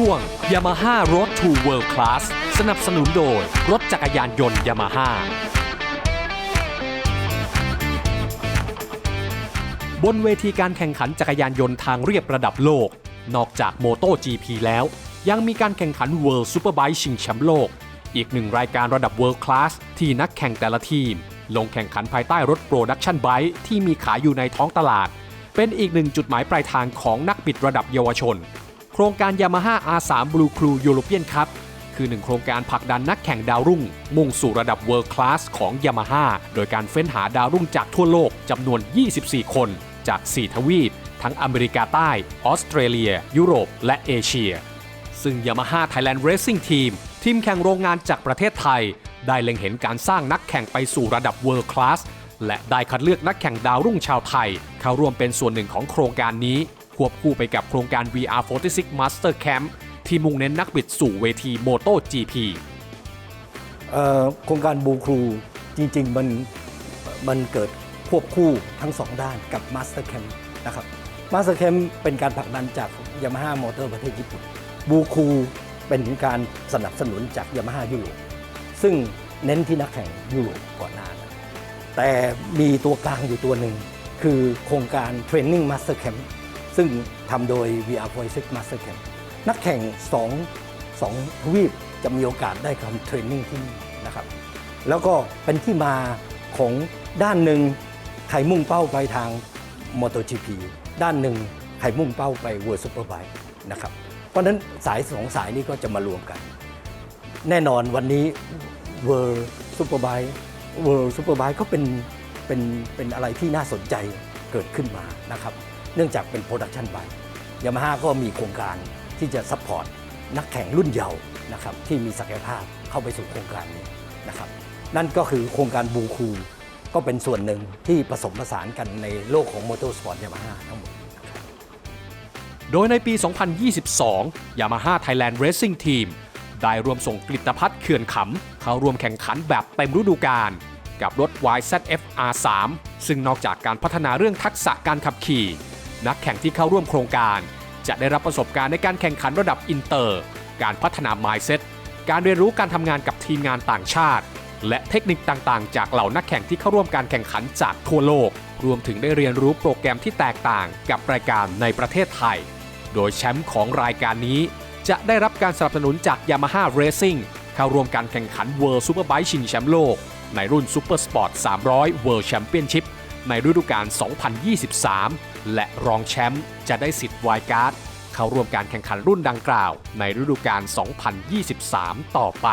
ช่วง Yamaha Road to World Class สนับสนุนโดย รถจักรยานยนต์ Yamaha บนเวทีการแข่งขันจักรยานยนต์ทางเรียบระดับโลก นอกจาก Moto GP แล้ว ยังมีการแข่งขัน World Superbike ชิงแชมป์โลก อีกหนึ่งรายการระดับ World Class ที่นักแข่งแต่ละทีม ลงแข่งขันภายใต้รถ Production Bike ที่มีขายอยู่ในท้องตลาด เป็นอีกหนึ่งจุดหมายปลายทางของนักบิดระดับเยาวชน โครงการ Yamaha R3 Blue Crew European Cup คือหนึ่งโครงการผลักดันนักแข่งดาวรุ่ง มุ่งสู่ระดับ World Class ของ Yamaha โดยการเฟ้นหาดาวรุ่งจากทั่วโลกจำนวน 24 คน จาก 4 ทวีป ทั้งอเมริกาใต้ ออสเตรเลีย ยุโรป และเอเชีย ซึ่ง Yamaha Thailand Racing Team ทีมแข่งโรงงานจากประเทศไทย ได้เล็งเห็นการสร้างนักแข่งไปสู่ระดับ World Class และได้คัดเลือกนักแข่งดาวรุ่งชาวไทย เข้าร่วมเป็นส่วนหนึ่งของโครงการนี้ ควบคู่ไปกับโครงการ VR46 Master Camp ที่มุ่งเน้นนักบิดสู่เวที Moto GP โครงการบูครูจริง ๆ มันมันเกิดควบคู่ทั้งสองด้านกับ Master Camp นะครับ Master Camp เป็นการผลักดันจาก Yamaha Motor ประเทศญี่ปุ่นบูครูเป็นการสนับสนุนจาก Yamaha ยุโรปซึ่งเน้นที่นักแข่งยุโรปก่อนหน้านั้นแต่มีตัวกลางอยู่ตัวหนึ่ง คือโครงการ Training Master Camp ซึ่งทำโดย VR46 Master Camp นักแข่งสองสองทวีปจะมีโอกาสได้ทำเทรนนิ่งที่นี่นะครับ แล้วก็เป็นที่มาของด้านหนึ่งใครมุ่งเป้าไปทาง MotoGP ด้านหนึ่งใครมุ่งเป้าไป World Superbike นะครับ เพราะฉะนั้นสายสองสายนี้ก็จะมารวมกัน แน่นอนวันนี้ World Superbike World Superbike ก็เป็นเป็นเป็นอะไรที่น่าสนใจเกิดขึ้นมานะครับ เนื่องจากเป็น Production Bike ยามาฮ่าก็มีโครงการที่จะซัพพอร์ตนักแข่งรุ่นเยาว์นะครับที่มีศักยภาพเข้าไปสู่โครงการนี้นะครับนั่นก็คือโครงการบูคูก็เป็นส่วนหนึ่งที่ผสมผสานกันในโลกของมอเตอร์สปอร์ตยามาฮ่าทั้งหมดโดยในปี 2022 Yamaha Thailand Racing Team ได้รวมส่งกลิตพัฒน์เขื่อนขำ เข้าร่วมแข่งขันแบบเต็มฤดูกาลกับรถ YZF R3 ซึ่งนอกจากการพัฒนาเรื่องทักษะการขับขี่ นักแข่งที่เข้าร่วมโครงการ จะได้รับประสบการณ์ในการแข่งขันระดับอินเตอร์ การพัฒนา mindset การเรียนรู้การทำงานกับทีมงานต่างชาติ และเทคนิคต่างๆ จากเหล่านักแข่งที่เข้าร่วมการแข่งขันจากทั่วโลก รวมถึงได้เรียนรู้โปรแกรมที่แตกต่างกับรายการในประเทศไทย โดยแชมป์ของรายการนี้ จะได้รับการสนับสนุนจาก Yamaha Racing เข้าร่วมการแข่งขัน World Superbike ชิงแชมป์โลก ในรุ่น Super Sport 300 World Championship ในฤดูกาล2023 และรองแชมป์จะได้สิทธิ์วายการ์ดเข้าร่วมการแข่งขันรุ่นดังกล่าวในฤดูกาล 2023 ต่อไป